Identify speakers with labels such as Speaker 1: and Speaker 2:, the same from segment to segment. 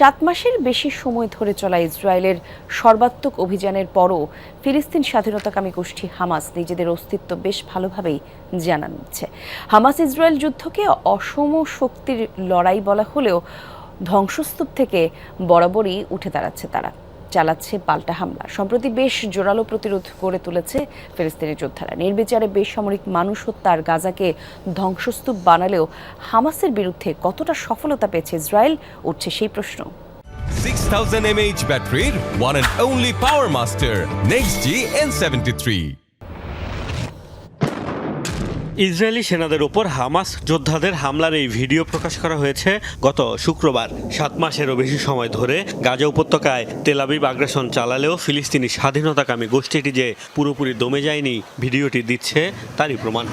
Speaker 1: সাত মাসের বেশি সময় ধরে চলা ইসরায়েলের সর্বাত্মক অভিযানের পরও ফিলিস্তিন স্বাধীনতাকামী গোষ্ঠী হামাস নিজেদের অস্তিত্ব বেশ ভালোভাবেই জানা নিচ্ছে হামাস ইসরায়েল যুদ্ধকে অসম শক্তির লড়াই বলা হলেও ধ্বংসস্তূপ থেকে বরাবরই উঠে দাঁড়াচ্ছে তারা চালাচ্ছে পাল্টা হামলা সম্প্রতি বেশ জোরালো প্রতিরোধ করে তুলেছে ফিলিস্তিনি যোদ্ধারা নির্বিচারে বেসামরিক মানুষ হত্যার গাজাকে ধ্বংসস্তূপ বানালেও হামাসের বিরুদ্ধে কতটা সফলতা পেয়েছে ইসরায়েল উঠছে সেই প্রশ্ন
Speaker 2: 6000 mAh battery, one and only Power Master, seventy N73.
Speaker 3: Israeli সেনাদের ওপর হামাস যোদ্ধাদের হামলার এই ভিডিও প্রকাশ করা হয়েছে গত শুক্রবার সাত মাসেরও বেশি সময় ধরে গাজা উপত্যকায় তেলাবিব আগ্রাসন চালালেও ফিলিস্তিনি স্বাধীনতাকামী গোষ্ঠীটি যে পুরোপুরি দমে যায়নি ভিডিওটি দিচ্ছে তারই প্রমাণ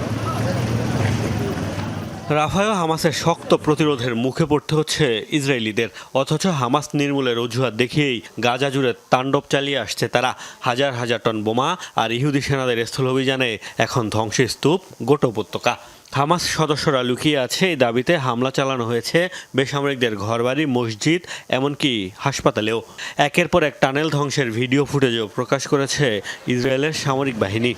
Speaker 3: রাফায় হামাসের শক্ত প্রতিরোধের মুখে পড়তে হচ্ছে ইসরায়েলিদের অথচ হামাস নির্মূলের অজুহাত দেখিয়েই গাজা জুড়ে তাণ্ডব চালিয়ে আসছে তারা হাজার হাজার টন বোমা আর ইহুদি সেনাদের স্থল অভিযানে এখন ধ্বংসের স্তূপ গোটা উপত্যকা হামাস সদস্যরা লুকিয়ে আছে এই দাবিতে হামলা চালানো হয়েছে বেসামরিকদের ঘরবাড়ি মসজিদ এমনকি হাসপাতালেও একের পর এক টানেল ধ্বংসের ভিডিও ফুটেজও প্রকাশ করেছে ইসরায়েলের সামরিক বাহিনী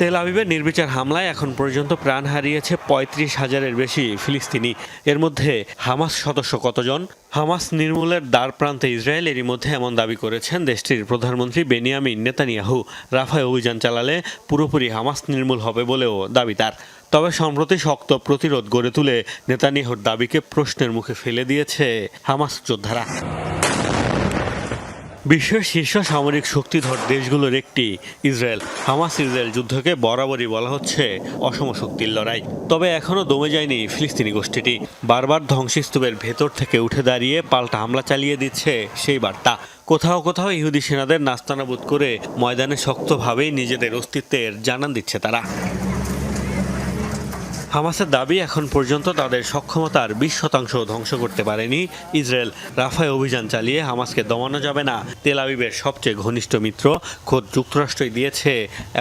Speaker 3: তেল আবিবের নির্বিচার হামলায় এখন পর্যন্ত প্রাণ হারিয়েছে পঁয়ত্রিশ হাজারের বেশি ফিলিস্তিনি এর মধ্যে হামাস সদস্য কতজন হামাস নির্মূলের দ্বার প্রান্তে ইসরায়েল এরই মধ্যে এমন দাবি করেছেন দেশটির প্রধানমন্ত্রী বেনিয়ামিন নেতানিয়াহু রাফায় অভিযান চালালে পুরোপুরি হামাস নির্মূল হবে বলেও দাবি তার তবে সম্প্রতি শক্ত প্রতিরোধ গড়ে তুলে নেতানিয়াহুর দাবিকে প্রশ্নের মুখে ফেলে দিয়েছে হামাস যোদ্ধারা বিশ্বের শীর্ষ সামরিক শক্তিধর দেশগুলোর একটি ইসরায়েল হামাস ইসরায়েল যুদ্ধকে বরাবরই বলা হচ্ছে অসম শক্তির লড়াই তবে এখনও দমে যায়নি ফিলিস্তিনি গোষ্ঠীটি বারবার ধ্বংসস্তূপের ভেতর থেকে উঠে দাঁড়িয়ে পাল্টা হামলা চালিয়ে দিচ্ছে সেই বার্তা কোথাও কোথাও ইহুদি সেনাদের নাস্তানাবুদ করে ময়দানে শক্তভাবেই নিজেদের অস্তিত্বের জানান দিচ্ছে তারা হামাসের দাবি এখন পর্যন্ত তাদের সক্ষমতার বিশ শতাংশ ধ্বংস করতে পারেনি ইসরায়েল রাফায় অভিযান চালিয়ে হামাসকে দমানো যাবে না তেল আবিবের সবচেয়ে ঘনিষ্ঠ মিত্র খোদ যুক্তরাষ্ট্রই দিয়েছে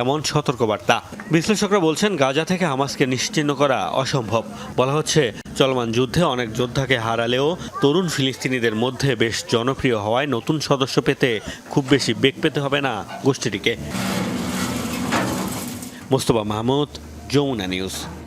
Speaker 3: এমন সতর্কবার্তা বিশ্লেষকরা বলছেন গাজা থেকে হামাসকে নিশ্চিহ্ন করা অসম্ভব বলা হচ্ছে চলমান যুদ্ধে অনেক যোদ্ধাকে হারালেও তরুণ ফিলিস্তিনিদের মধ্যে বেশ জনপ্রিয় হওয়ায় নতুন সদস্য পেতে খুব বেশি বেগ পেতে হবে না গোষ্ঠীটিকে মোস্তফা মাহমুদ যমুনা নিউজ